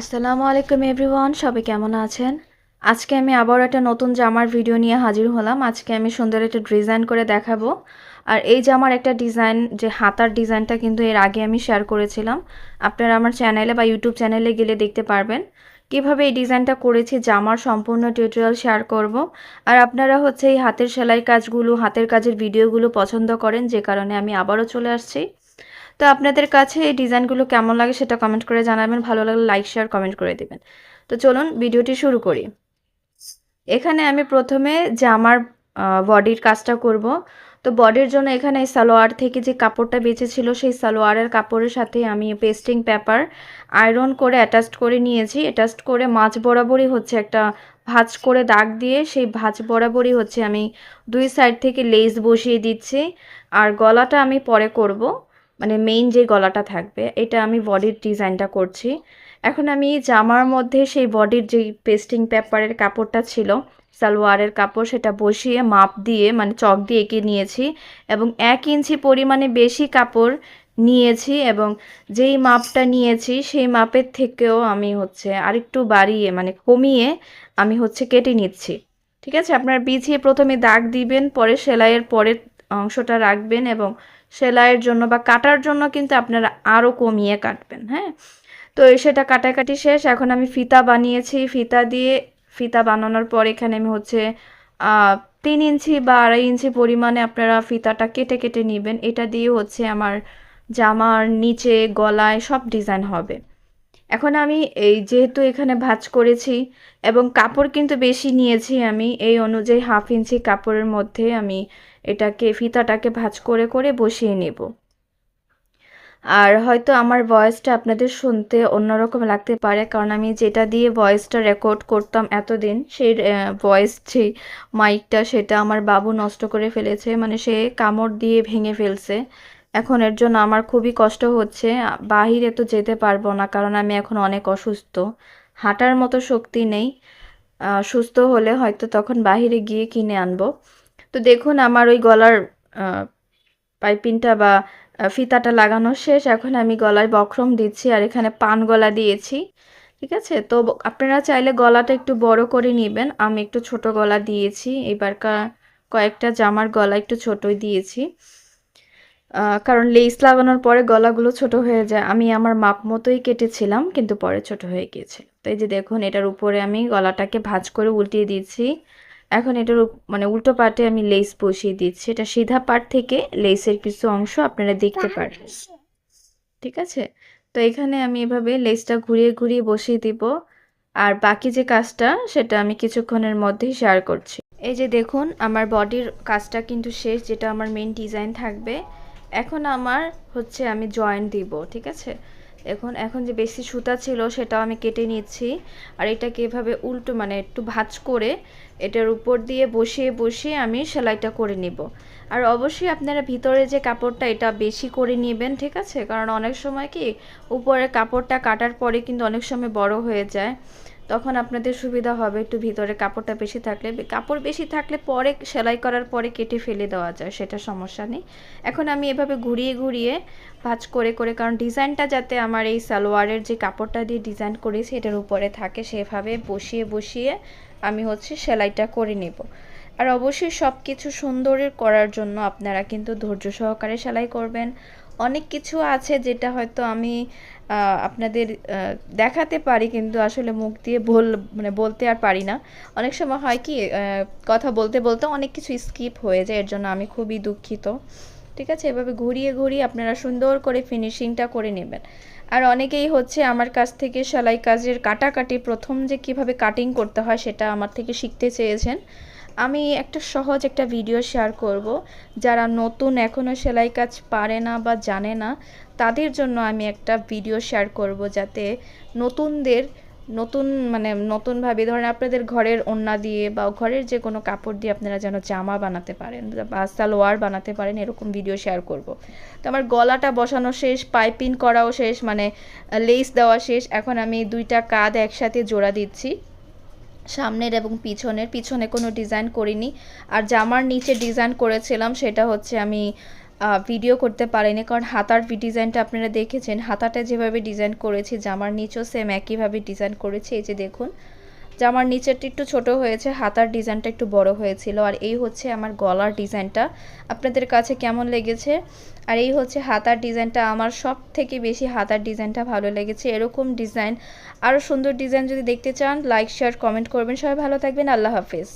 আসসালামু আলাইকুম এভরিওয়ান, সবাই কেমন আছেন? আজকে আমি আবার একটা নতুন জামার ভিডিও নিয়ে হাজির হলাম। আজকে আমি সুন্দর একটা ডিজাইন করে দেখাবো। আর এই জামার একটা ডিজাইন, যে হাতার ডিজাইনটা কিন্তু এর আগে আমি শেয়ার করেছিলাম। আপনারা আমার চ্যানেলে বা ইউটিউব চ্যানেলে গেলে দেখতে পারবেন। কীভাবে এই ডিজাইনটা করেছি, জামার সম্পূর্ণ টিউটোরিয়াল শেয়ার করব। আর আপনারা হচ্ছে এই হাতের সেলাই কাজগুলো, হাতের কাজের ভিডিওগুলো পছন্দ করেন, যে কারণে আমি আবারও চলে আসছি। তো আপনাদের কাছে এই ডিজাইনগুলো কেমন লাগে সেটা কমেন্ট করে জানাবেন। ভালো লাগলে লাইক শেয়ার কমেন্ট করে দেবেন। তো চলুন ভিডিওটি শুরু করি। এখানে আমি প্রথমে জামার বডির কাজটা করব। তো বডির জন্য এখানে এই সালোয়ার থেকে যে কাপড়টা বেঁচেছিল সেই সালোয়ারের কাপড়ের সাথে আমি পেস্টিং পেপার আয়রন করে অ্যাটাচড করে নিয়েছি। অ্যাটাচড করে মাছ বরাবরই হচ্ছে একটা ভাঁজ করে দাগ দিয়ে সেই ভাঁজ বরাবরই হচ্ছে আমি দুই সাইড থেকে লেস বসিয়ে দিচ্ছি। আর গলাটা আমি পরে করব। মানে মেইন যে গলাটা থাকবে, এটা আমি বডির ডিজাইনটা করছি। এখন আমি জামার মধ্যে সেই বডির যেই পেস্টিং পেপারের কাপড়টা ছিল সালোয়ারের কাপড় সেটা বসিয়ে মাপ দিয়ে মানে চক দিয়ে এঁকে নিয়েছি এবং এক ইঞ্চি পরিমাণে বেশি কাপড় নিয়েছি এবং যেই মাপটা নিয়েছি সেই মাপের থেকেও আমি হচ্ছে আরেকটু বাড়িয়ে মানে কমিয়ে আমি হচ্ছে কেটে নিচ্ছি। ঠিক আছে? আপনার বিছিয়ে প্রথমে দাগ দিবেন, পরে সেলাইয়ের পরের অংশটা রাখবেন এবং সেলাইয়ের জন্য বা কাটার জন্য কিন্তু আপনারা আরও কমিয়ে কাটবেন হ্যাঁ? তো সেটা কাটাকাটি শেষ। এখন আমি ফিতা বানিয়েছি। ফিতা দিয়ে, ফিতা বানানোর পর এখানে আমি হচ্ছে তিন ইঞ্চি বা আড়াই ইঞ্চি পরিমাণে আপনারা ফিতাটা কেটে কেটে নেবেন। এটা দিয়ে হচ্ছে আমার জামার নিচে, গলায় সব ডিজাইন হবে। এখন আমি এই যেহেতু এখানে ভাজ করেছি এবং কাপড় কিন্তু বেশি নিয়েছি আমি, এই অনুযায়ী হাফ ইঞ্চি কাপড়ের মধ্যে আমি এটাকে, ফিতাটাকে ভাজ করে করে বসিয়ে নেব। আর হয়তো আমার ভয়েসটা আপনাদের শুনতে অন্যরকম লাগতে পারে, কারণ আমি যেটা দিয়ে ভয়েসটা রেকর্ড করতাম এতদিন, সেই ভয়েস যে মাইকটা সেটা আমার বাবু নষ্ট করে ফেলেছে মানে সে কামড় দিয়ে ভেঙে ফেলছে। এখন এর জন্য আমার খুবই কষ্ট হচ্ছে। বাহিরে তো যেতে পারব না, কারণ আমি এখন অনেক অসুস্থ। হাঁটার মতো শক্তি নেই। সুস্থ হলে হয়তো তখন বাহিরে গিয়ে কিনে আনব। তো দেখুন, আমার ওই গলার পাইপিনটা বা ফিতাটা লাগানো শেষ। এখন আমি গলায় বক্রম দিচ্ছি আর এখানে পান গলা দিয়েছি। ঠিক আছে? তো আপনারা চাইলে গলাটা একটু বড় করে নেবেন। আমি একটু ছোট গলা দিয়েছি। এবারকার কয়েকটা জামার গলা একটু ছোটই দিয়েছি। কারণ লেস লাগানোর পরে গলাগুলো ছোট হয়ে যায়। আমি আমার মাপ মতোই কেটেছিলাম কিন্তু পরে ছোট হয়ে গিয়েছে তো এই যে দেখুন এটার উপরে আমি গলাটাকে ভাজ করে উল্টিয়ে দিয়েছি। এখন এটার মানে উল্টো পাটে আমি লেস বসিয়ে দিচ্ছি। এটা সিধা পাট থেকে লেসের কিছু অংশ আপনারা দেখতে পারেন। ঠিক আছে? তো এখানে আমি এভাবে লেসটা ঘুরিয়ে ঘুরিয়ে বসিয়ে দিব। আর বাকি যে কাজটা সেটা আমি কিছুক্ষণের মধ্যেই শেয়ার করছি। এই যে দেখুন আমার বডির কাজটা কিন্তু শেষ যেটা আমার মেন ডিজাইন থাকবে। এখন আমার হচ্ছে আমি জয়েন্ট দিব, ঠিক আছে? এখন এখন যে বেশি সুতা ছিল সেটাও আমি কেটে নিচ্ছি। আর এটাকে এভাবে উল্টো মানে একটু ভাজ করে এটার উপর দিয়ে বসিয়ে বসিয়ে আমি সেলাইটা করে নিব। আর অবশ্যই আপনারা ভিতরে যে কাপড়টা, এটা বেশি করে নেবেন, ঠিক আছে? কারণ অনেক সময় কি উপরে কাপড়টা কাটার পরে কিন্তু অনেক সময় বড় হয়ে যায়। তখন আপনাদের সুবিধা হবে একটু ভিতরে কাপড়টা বেশি থাকলে। কাপড় বেশি থাকলে পরে সেলাই করার পরে কেটে ফেলে দেওয়া যায়, সেটা সমস্যা নেই। এখন আমি এভাবে ঘুরিয়ে ঘুরিয়ে ভাজ করে করে, কারণ ডিজাইনটা যাতে আমার এই সালোয়ারের যে কাপড়টা দিয়ে ডিজাইন করেছি এটার উপরে থাকে, সেভাবে বসিয়ে বসিয়ে আমি হচ্ছে সেলাইটা করে নেব। আর অবশ্যই সব কিছু সুন্দর করার জন্য আপনারা কিন্তু ধৈর্য সহকারে সেলাই করবেন। অনেক কিছু আছে যেটা হয়তো আমি আপনাদের দেখাতে পারি কিন্তু আসলে মুখ দিয়ে বল মানে বলতে আর পারি না। অনেক সময় হয় কি কথা বলতে বলতে অনেক কিছু স্কিপ হয়ে যায়, এর জন্য আমি খুবই দুঃখিত। ঠিক আছে? এভাবে ঘুরিয়ে ঘুরিয়ে আপনারা সুন্দর করে ফিনিশিংটা করে নেবেন। আর অনেকেই হচ্ছে আমার কাছ থেকে সেলাই কাজের কাটাকাটি, প্রথম যে কীভাবে কাটিং করতে হয় সেটা আমার থেকে শিখতে চেয়েছেন। আমি একটা সহজ একটা ভিডিও শেয়ার করব। যারা নতুন এখনও সেলাই কাজ পারে না বা জানে না, তাদের জন্য আমি একটা ভিডিও শেয়ার করব যাতে নতুনদের, নতুন মানে নতুনভাবে ধরেন আপনাদের ঘরের ওড়না দিয়ে বা ঘরের যে কোনো কাপড় দিয়ে আপনারা যেন জামা বানাতে পারেন বা সালোয়ার বানাতে পারেন, এরকম ভিডিও শেয়ার করব। তো আমার গলাটা বসানো শেষ পাইপিং করাও শেষ মানে লেস দেওয়া শেষ। এখন আমি দুইটা কাঁধ একসাথে জোড়া দিচ্ছি। সামনের এবং পিছনের, পিছনে কোনো ডিজাইন করিনি। আর জামার নিচে ডিজাইন করেছিলাম, সেটা হচ্ছে আমি ভিডিও করতে পারিনি। কারণ হাতার ডিজাইনটা আপনারা দেখেছেন, হাতাটা যেভাবে ডিজাইন করেছি, জামার নিচেও সেম একইভাবে ডিজাইন করেছি। এই যে দেখুন জামার নিচেরটি একটু ছোট হয়েছে, হাতার ডিজাইনটা একটু বড় হয়েছিল, আর এই হচ্ছে আমার গলার ডিজাইনটা। আপনাদের কাছে কেমন লেগেছে? আর এই হচ্ছে হাতার ডিজাইনটা, আমার সব থেকে বেশি হাতার ডিজাইনটা ভালো লেগেছে। এরকম ডিজাইন আরও সুন্দর ডিজাইন যদি দেখতে চান লাইক শেয়ার কমেন্ট করবেন। সবাই ভালো থাকবেন, আল্লাহ হাফিজ।